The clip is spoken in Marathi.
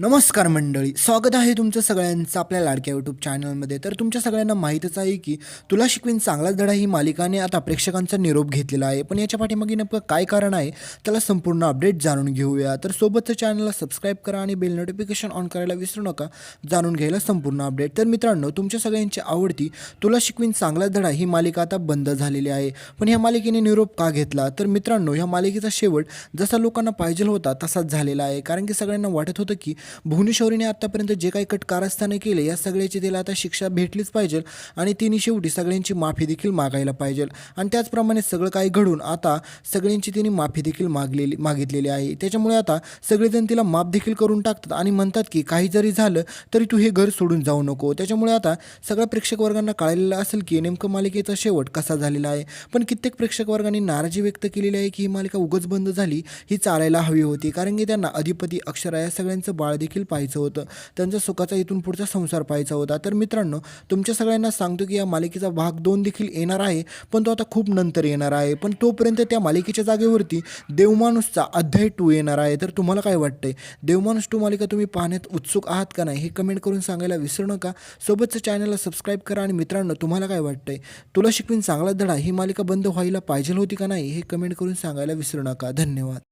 नमस्कार मंडळी स्वागत आहे तुमचं सगळ्यांचं आपल्या लाडक्या यूट्यूब चॅनलमध्ये तर तुमच्या सगळ्यांना माहीतच आहे की तुला शिकवीन चांगलाच धडा ही मालिकाने आता प्रेक्षकांचा निरोप घेतलेला आहे. पण याच्या पाठीमागे नेमकं काय कारण आहे त्याला संपूर्ण अपडेट जाणून घेऊया. तर सोबतचं चॅनलला सबस्क्राईब करा आणि बेल नोटिफिकेशन ऑन करायला विसरू नका. जाणून घ्यायला संपूर्ण अपडेट तर मित्रांनो तुमच्या सगळ्यांची आवडती तुला शिकवीन चांगलाच धडा ही मालिका आता बंद झालेली आहे. पण ह्या मालिकेने निरोप का घेतला? तर मित्रांनो ह्या मालिकेचा शेवट जसा लोकांना पाहिजे होता तसाच झालेला आहे. कारण की सगळ्यांना वाटत होतं की भुवनेश्वरीने आत्तापर्यंत जे काही कट कारस्थाने केले या सगळ्याची तिला आता शिक्षा भेटलीच पाहिजे आणि तिने शेवटी सगळ्यांची माफी देखील मागायला पाहिजे. आणि त्याचप्रमाणे सगळं काही घडून आता सगळ्यांची तिने माफी देखील मागलेली मागितलेली आहे. त्याच्यामुळे आता सगळेजण तिला माफ देखील करून टाकतात आणि म्हणतात की काही जरी झालं तरी तू हे घर सोडून जाऊ नको. त्याच्यामुळे आता सगळ्या प्रेक्षक वर्गांना कळालेलं असेल की नेमकं मालिकेचा शेवट कसा झालेला आहे. पण कित्येक प्रेक्षक वर्गांनी नाराजी व्यक्त केलेली आहे की ही मालिका उगच बंद झाली ही चालायला हवी होती. कारण की त्यांना अधिपती अक्षरा या सगळ्यांचं बाळ देखील पाहायचं होतं. त्यांचा सुखाचा इथून पुढचा संसार पाहायचा होता. तर मित्रांनो तुमच्या सगळ्यांना सांगतो की या मालिकेचा भाग दोन देखील येणार आहे पण तो आता खूप नंतर येणार आहे. पण तोपर्यंत त्या मालिकेच्या जागेवरती देवमाणूसचा अध्याय टू येणार आहे. तर तुम्हाला काय वाटतंय? देवमाणूस टू मालिका तुम्ही पाहण्यात उत्सुक आहात का नाही? हे कमेंट करून सांगायला विसरू नका. सोबतचं चॅनलला सबस्क्राईब करा आणि मित्रांनो तुम्हाला काय वाटतंय? तुला शिकवीन चांगला धडा ही मालिका बंद व्हायला पाहिजे होती का नाही? हे कमेंट करून सांगायला विसरू नका. धन्यवाद.